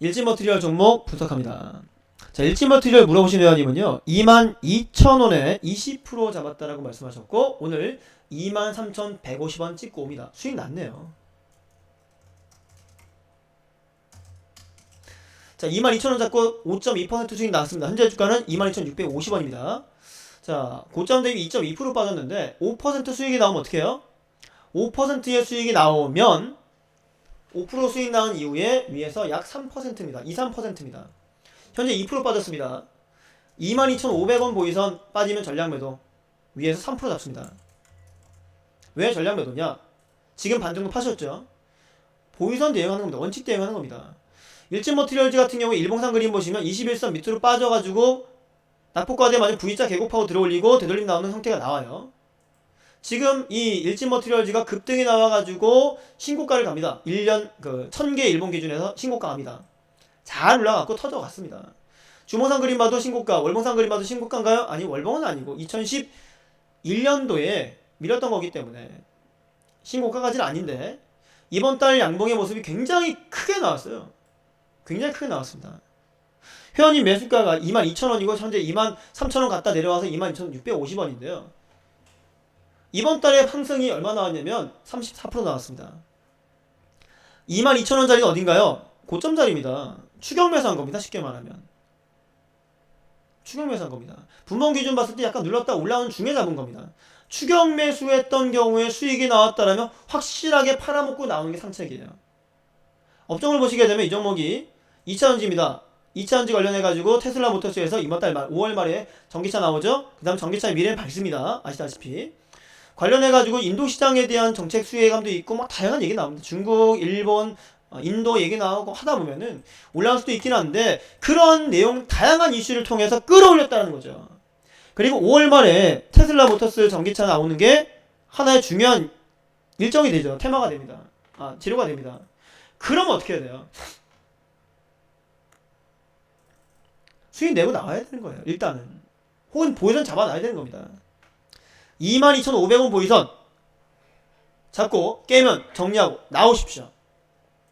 일진 머티리얼 종목 분석합니다. 자, 일진 머티리얼 물어보신 회원님은요, 22,000원에 20% 잡았다라고 말씀하셨고, 오늘 23,150원 찍고 옵니다. 수익 났네요. 자, 22,000원 잡고 5.2% 수익 나왔습니다. 현재 주가는 22,650원입니다. 자, 고점 대비 2.2% 빠졌는데, 5% 수익이 나오면 어떻게 해요? 5%의 수익이 나오면 5% 수익 나온 이후에 위에서 약 3%입니다. 2, 3%입니다. 현재 2% 빠졌습니다. 22,500원 보이선 빠지면 전량 매도. 위에서 3% 잡습니다. 왜 전량 매도냐? 지금 반 정도 파셨죠? 보이선 대응하는 겁니다. 원칙 대응하는 겁니다. 일진 머티리얼즈 같은 경우에 일봉상 그림 보시면 21선 밑으로 빠져가지고 낙폭과대 맞은 V자 계곡파고 들어올리고 되돌림 나오는 형태가 나와요. 지금 이 일진 머티리얼즈가 급등이 나와가지고 신고가를 갑니다. 1년 그 1000개 일본 기준에서 신고가 갑니다. 잘 올라갔고 터져갔습니다. 주봉상 그림 봐도 신고가, 월봉상 그림 봐도 신고가인가요? 아니 월봉은 아니고 2011년도에 밀었던 거기 때문에 신고가까지는 아닌데 이번 달 양봉의 모습이 굉장히 크게 나왔어요. 굉장히 크게 나왔습니다. 회원님 매수가가 22,000원이고 현재 23,000원 갔다 내려와서 22,650원인데요. 이번 달에 상승이 얼마 나왔냐면 34% 나왔습니다. 22,000원짜리가 어딘가요? 고점 자리입니다. 추경 매수한 겁니다. 쉽게 말하면. 추경 매수한 겁니다. 분봉 기준 봤을 때 약간 눌렀다 올라오는 중에 잡은 겁니다. 추경 매수했던 경우에 수익이 나왔다라면 확실하게 팔아먹고 나오는 게 상책이에요. 업종을 보시게 되면 이 종목이 2차전지입니다. 2차전지 관련해가지고 테슬라 모터스에서 이번 달 말, 5월 말에 전기차 나오죠? 그 다음 전기차의 미래는 밝습니다. 아시다시피. 관련해가지고 인도 시장에 대한 정책 수혜감도 있고 막 다양한 얘기 나옵니다. 중국, 일본, 어, 인도 얘기 나오고 하다 보면은 올라갈 수도 있긴 한데 그런 내용 다양한 이슈를 통해서 끌어올렸다는 거죠. 그리고 5월 말에 테슬라 모터스 전기차 나오는 게 하나의 중요한 일정이 되죠. 테마가 됩니다. 아, 재료가 됩니다. 그러면 어떻게 해야 돼요? 수익 내고 나와야 되는 거예요. 일단은. 혹은 보이선 잡아놔야 되는 겁니다. 22,500원 보이선 잡고 깨면 정리하고 나오십시오.